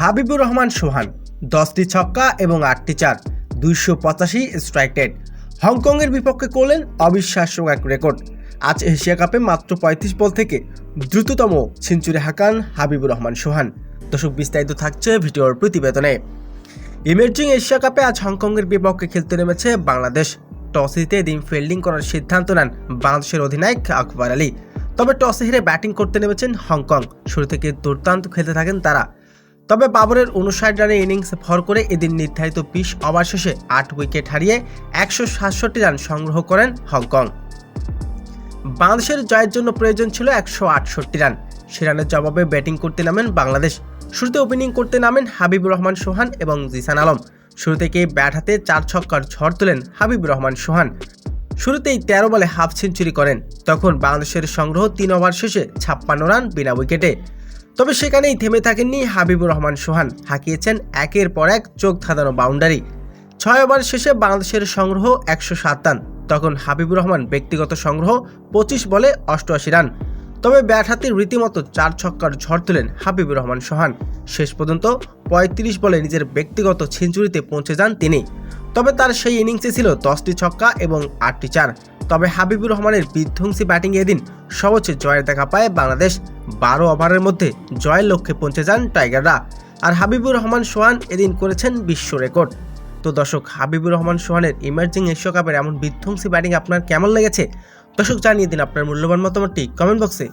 হাবিবুর রহমান সোহান, দশটি ছক্কা এবং আটটি চার, দুইশো পঁচাশি স্ট্রাইক রেট হংকংয়ের বিপক্ষে করলেন অবিশ্বাস্য এক রেকর্ড আজ এশিয়া কাপে মাত্র পঁয়ত্রিশ বল থেকে দ্রুততম সেঞ্চুরি হাঁকান হাবিবুর রহমান সোহান। দর্শক, বিস্তারিত থাকছে ভিডিওর প্রতিবেদনে। ইমার্জিং এশিয়া কাপে আজ হংকংয়ের বিপক্ষে খেলতে নেমেছে বাংলাদেশ। টস জিতে দিন ফিল্ডিং করার সিদ্ধান্ত নেন বাংলাদেশের অধিনায়ক আকবর আলী। তবে টসে হেরে ব্যাটিং করতে নেমেছেন হংকং। শুরু থেকে দুর্দান্ত খেলতে থাকেন তারা। তবে বাবরের উনষাট রানের ইনিংস ভর করে এদিন নির্ধারিত বিশ ওভার শেষে আট উইকেট হারিয়ে একশো সাতষট্টি রান সংগ্রহ করেন হংকং। বাংলাদেশের জয়ের জন্য প্রয়োজন ছিল একশো আটষট্টি রান। সে রানের জবাবে ব্যাটিং করতে নামেন বাংলাদেশ। শুরুতে ওপেনিং করতে নামেন হাবিবুর রহমান সোহান এবং জিসান আলম। শুরু থেকে ব্যাট হাতে চার ছক্কার ঝড় তোলেন হাবিবুর রহমান সোহান। শুরুতেই তেরো বলে হাফ সেঞ্চুরি করেন। তখন বাংলাদেশের সংগ্রহ তিন ওভার শেষে ছাপ্পান্ন রান বিনা উইকেটে। তবে সেখানেই থেমে থাকেননি হাবিবুর রহমান সোহান। হাঁকিয়েছেন একের পর এক চোখ ধাঁধানো বাউন্ডারি। ছয় ওভার শেষে বাংলাদেশের সংগ্রহ একশো সাত রান। তখন হাবিবুর রহমান ব্যক্তিগত সংগ্রহ পঁচিশ বলে অষ্টআশি রান। তবে ব্যাট হাতে রীতিমতো চার ছক্কার ঝড় তুলেন হাবিবুর রহমান সোহান। শেষ পর্যন্ত পঁয়ত্রিশ বলে নিজের ব্যক্তিগত সেঞ্চুরিতে পৌঁছে যান তিনি। তবে তার সেই ইনিংসে ছিল দশটি ছক্কা এবং আটটি চার। তবে হাবিবুর রহমানের বিধ্বংসী ব্যাটিং এদিন সর্বোচ্চ জয়ের দেখা পায় বাংলাদেশ। বারো ওভারের মধ্যে জয়ের লক্ষ্যে পৌঁছে যান টাইগাররা। আর হাবিবুর রহমান সোহান এদিন করেছেন বিশ্ব রেকর্ড। তো দর্শক, হাবিবুর রহমান সোহানের ইমার্জিং এশিয়া কাপের এমন বিধ্বংসী ব্যাটিং আপনার কেমন লেগেছে? দর্শক, জানিয়ে দিন আপনার মূল্যবান মতামতটি কমেন্ট বক্সে।